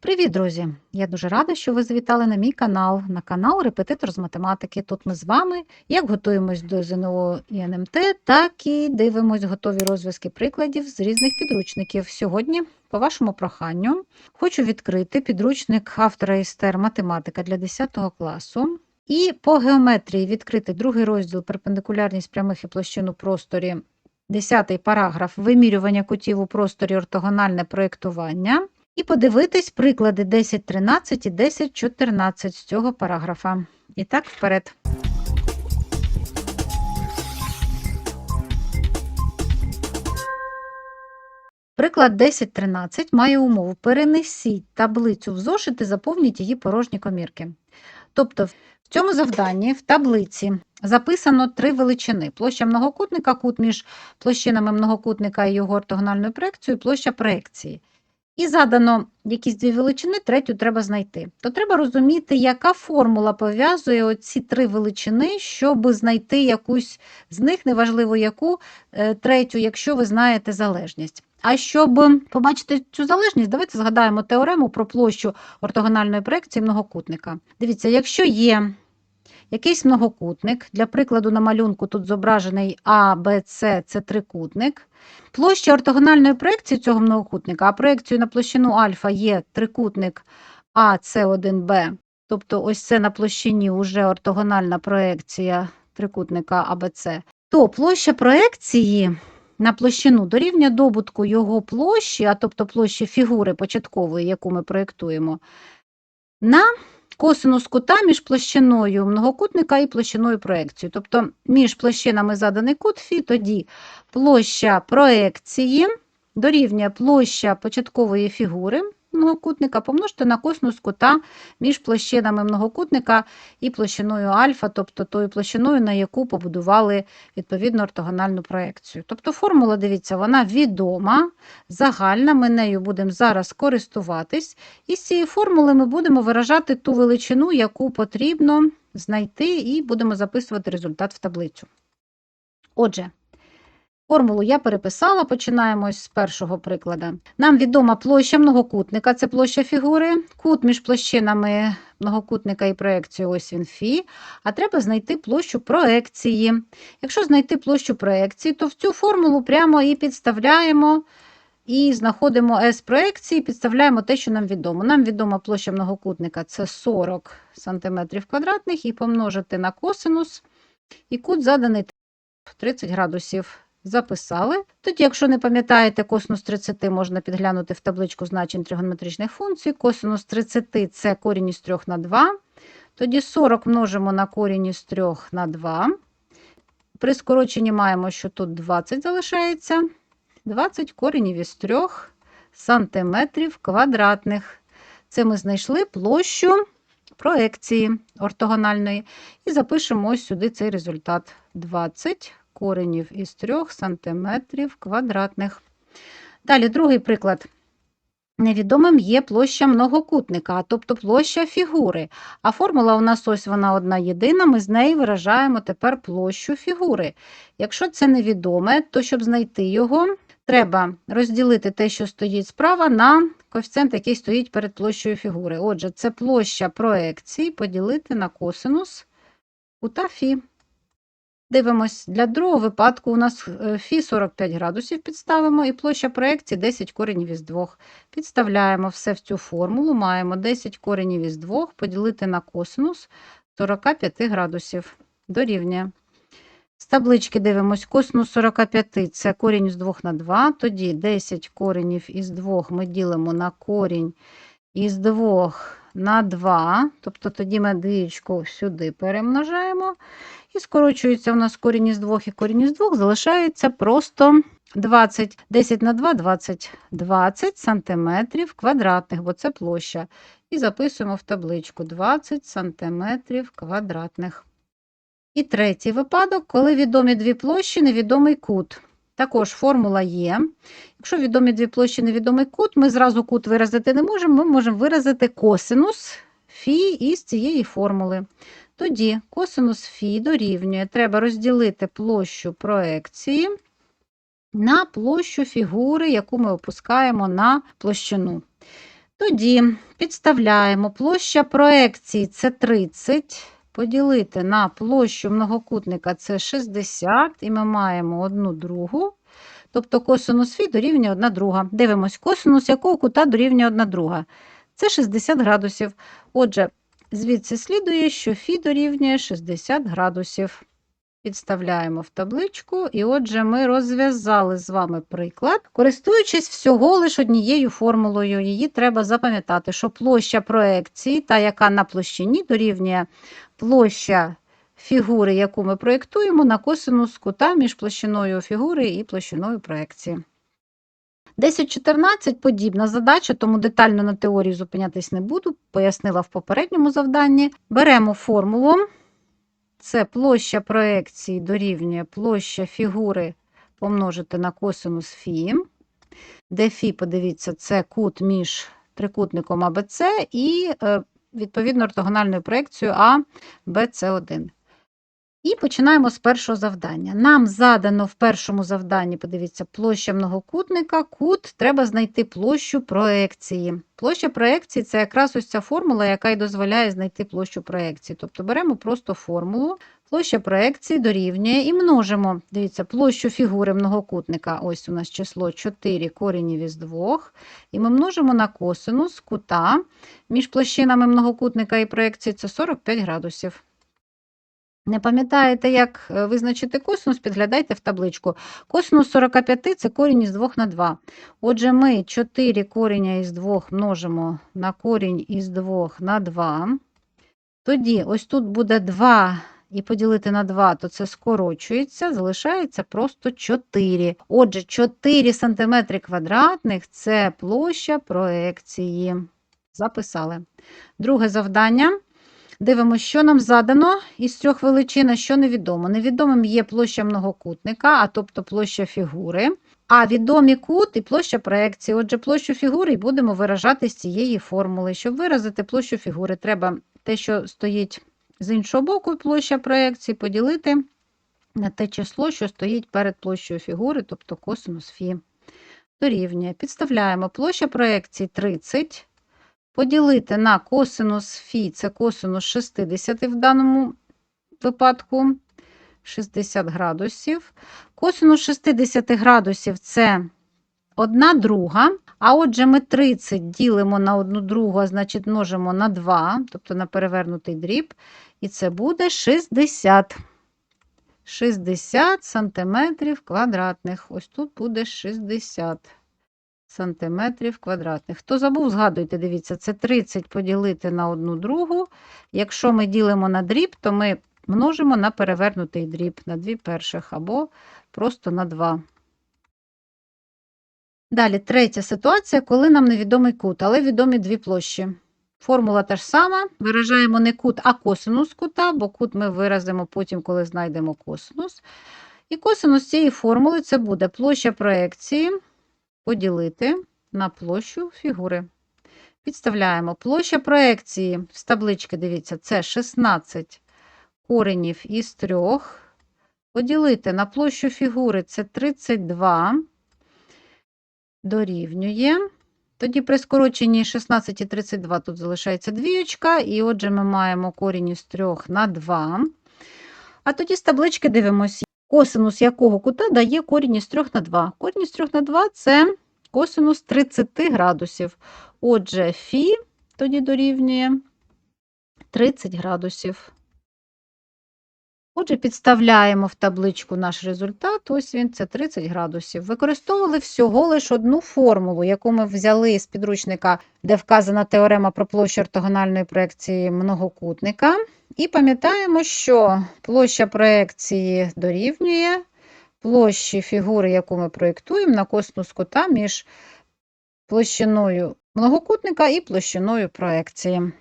Привіт, друзі! Я дуже рада, що ви завітали на мій канал, на канал Репетитор з математики. Тут ми з вами як готуємось до ЗНО і НМТ, так і дивимось готові розв'язки прикладів з різних підручників. Сьогодні, по вашому проханню, хочу відкрити підручник автора Естер Математика для 10 класу. І по геометрії відкрити другий розділ перпендикулярність прямих і площин у просторі. Десятий параграф вимірювання кутів у просторі ортогональне проєктування. І подивитись приклади 10.13 і 10.14 з цього параграфа. І так, вперед. Приклад 10.13 має умову перенесіть таблицю в зошит і заповніть її порожні комірки. Тобто, в цьому завданні в таблиці записано три величини: площа многокутника, кут між площинами многокутника і його ортогональною проекцією, площа проекції. І задано якісь дві величини, третю треба знайти. То треба розуміти, яка формула пов'язує оці три величини, щоб знайти якусь з них, неважливо яку, е, третю, якщо ви знаєте залежність. А щоб побачити цю залежність, давайте згадаємо теорему про площу ортогональної проекції многокутника. Дивіться, якщо є якийсь многокутник, для прикладу на малюнку тут зображений А, Б, С це трикутник. Площа ортогональної проекції цього многокутника, а проекцією на площину альфа є трикутник АС1Б, тобто ось це на площині вже ортогональна проекція трикутника АБЦ, то площа проекції на площину дорівнює добутку його площі, а тобто площі фігури початкової, яку ми проєктуємо, на косинус кута між площиною многокутника і площиною проекції. Тобто між площинами заданий кут Фі, тоді площа проекції дорівнює площа початкової фігури многокутника помножити на косинус кута між площинами многокутника і площиною альфа, тобто тою площиною, на яку побудували відповідно ортогональну проекцію. Тобто формула, дивіться, вона відома, загальна, ми нею будемо зараз користуватись, і з цієї формули ми будемо виражати ту величину, яку потрібно знайти, і будемо записувати результат в таблицю. Отже, формулу я переписала, починаємо з першого прикладу. Нам відома площа многокутника, це площа фігури, кут між площинами многокутника і проекцією, ось він Фі, а треба знайти площу проекції. Якщо знайти площу проекції, то в цю формулу прямо і підставляємо і знаходимо S проекції, підставляємо те, що нам відомо. Нам відома площа многокутника це 40 см квадратних, і помножити на косинус, і кут заданий 30 градусів. Записали. Тоді, якщо не пам'ятаєте, косинус 30 можна підглянути в табличку значень тригонометричних функцій. Косинус 30 це корінь із 3 на 2. Тоді 40 множимо на корінь із 3 на 2. При скороченні маємо, що тут 20 залишається. 20 коренів із 3 сантиметрів квадратних. Це ми знайшли площу проекції ортогональної. І запишемо ось сюди цей результат 20 коренів із 3 сантиметрів квадратних. Далі другий приклад. Невідомим є площа многокутника, тобто площа фігури. А формула у нас ось вона одна єдина, ми з неї виражаємо тепер площу фігури. Якщо це невідоме, то щоб знайти його, треба розділити те, що стоїть справа, на коефіцієнт, який стоїть перед площею фігури. Отже, це площа проекції поділити на косинус кута Фі. Дивимось, для другого випадку у нас е, Фі 45 градусів підставимо і площа проекції 10 коренів із 2. Підставляємо все в цю формулу, маємо 10 коренів із 2 поділити на косинус 45 градусів. Дорівнює. З таблички дивимось, косинус 45 це корінь із 2 на 2, тоді 10 коренів із 2 ми ділимо на корінь із 2 на 2, тобто тоді ми двічку сюди перемножаємо. І скорочується у нас корінь із 2 і корінь із 2, залишається просто 20. 10 на 2 – 20. 20 сантиметрів квадратних, бо це площа. І записуємо в табличку 20 сантиметрів квадратних. І третій випадок, коли відомі дві площі, невідомий кут. Також формула є. Якщо відомі дві площі, невідомий кут, ми зразу кут виразити не можемо, ми можемо виразити косинус фі із цієї формули. Тоді косинус фі дорівнює, треба розділити площу проекції на площу фігури, яку ми опускаємо на площину. Тоді підставляємо площа проекції це 30, поділити на площу многокутника це 60, і ми маємо одну другу. Тобто косинус фі дорівнює 1 друга. Дивимось, косинус якого кута дорівнює 1 друга. Це 60 градусів. Отже, звідси слідує, що фі дорівнює 60 градусів. Підставляємо в табличку, і отже, ми розв'язали з вами приклад, користуючись всього лише однією формулою. Її треба запам'ятати, що площа проекції, та яка на площині дорівнює площа фігури, яку ми проєктуємо, на косинус кута між площиною фігури і площиною проекції. 10.14 подібна задача, тому детально на теорії зупинятись не буду, пояснила в попередньому завданні. Беремо формулу. Це площа проекції дорівнює площа фігури помножити на косинус фі, де фі, подивіться, це кут між трикутником АБЦ і, е, відповідно, ортогональною проекцією А, БЦ1. І починаємо з першого завдання. Нам задано в першому завданні, подивіться, площа многокутника, кут, треба знайти площу проекції. Площа проекції це якраз ось ця формула, яка й дозволяє знайти площу проекції. Тобто беремо просто формулу, площа проекції дорівнює і множимо, дивіться, площу фігури многокутника, ось у нас число 4 коренів із 2, і ми множимо на косинус кута між площинами многокутника і проекції це 45 градусів. Не пам'ятаєте, як е, визначити косинус, підглядайте в табличку. Косинус 45 це корінь із 2 на 2. Отже, ми 4 кореня із 2 множимо на корінь із 2 на 2. Тоді ось тут буде 2 і поділити на 2, то це скорочується, залишається просто 4. Отже, 4 см квадратних – це площа проекції. Записали. Друге завдання. Дивимося, що нам задано із трьох величин, а що невідомо. Невідомим є площа многокутника, а тобто площа фігури. А відомі кут і площа проекції. Отже, площу фігури будемо виражати з цієї формули. Щоб виразити площу фігури, треба те, що стоїть з іншого боку, площа проекції, поділити на те число, що стоїть перед площею фігури, тобто косинус фі. Дорівнює. Підставляємо площа проекції 30 поділити на косинус фі, це косинус 60 в даному випадку 60 градусів. Косинус 60 градусів це 1 друга. А отже, ми 30 ділимо на 1 другу, а значить множимо на 2, тобто на перевернутий дріб, і це буде 60. 60 сантиметрів квадратних. Ось тут буде 60 сантиметрів квадратних. Хто забув, згадуйте, дивіться, це 30 поділити на одну другу. Якщо ми ділимо на дріб, то ми множимо на перевернутий дріб, на дві перших, або просто на 2. Далі, третя ситуація, коли нам невідомий кут, але відомі дві площі. Формула та ж сама. Виражаємо не кут, а косинус кута, бо кут ми виразимо потім, коли знайдемо косинус. І косинус цієї формули це буде площа проекції поділити на площу фігури. Підставляємо площа проекції з таблички, дивіться, це 16 коренів із 3. Поділити на площу фігури це 32 дорівнює. Тоді при скороченні 16 і 32 тут залишається двіючка, і отже, ми маємо корінь із 3 на 2. А тоді з таблички дивимося, косинус якого кута дає корінь із 3 на 2. Корінь із 3 на 2 це косинус 30 градусів. Отже, фі тоді дорівнює 30 градусів. Отже, підставляємо в табличку наш результат, ось він, це 30 градусів. Використовували всього лише одну формулу, яку ми взяли з підручника, де вказана теорема про площу ортогональної проекції многокутника. І пам'ятаємо, що площа проекції дорівнює площі фігури, яку ми проєктуємо, на косинус кута між площиною многокутника і площиною проекції.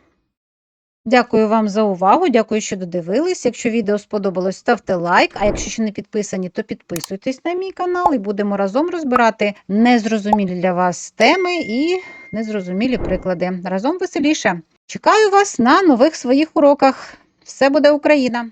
Дякую вам за увагу, дякую, що додивились. Якщо відео сподобалось, ставте лайк, а якщо ще не підписані, то підписуйтесь на мій канал і будемо разом розбирати незрозумілі для вас теми і незрозумілі приклади. Разом веселіше. Чекаю вас на нових своїх уроках. Все буде Україна!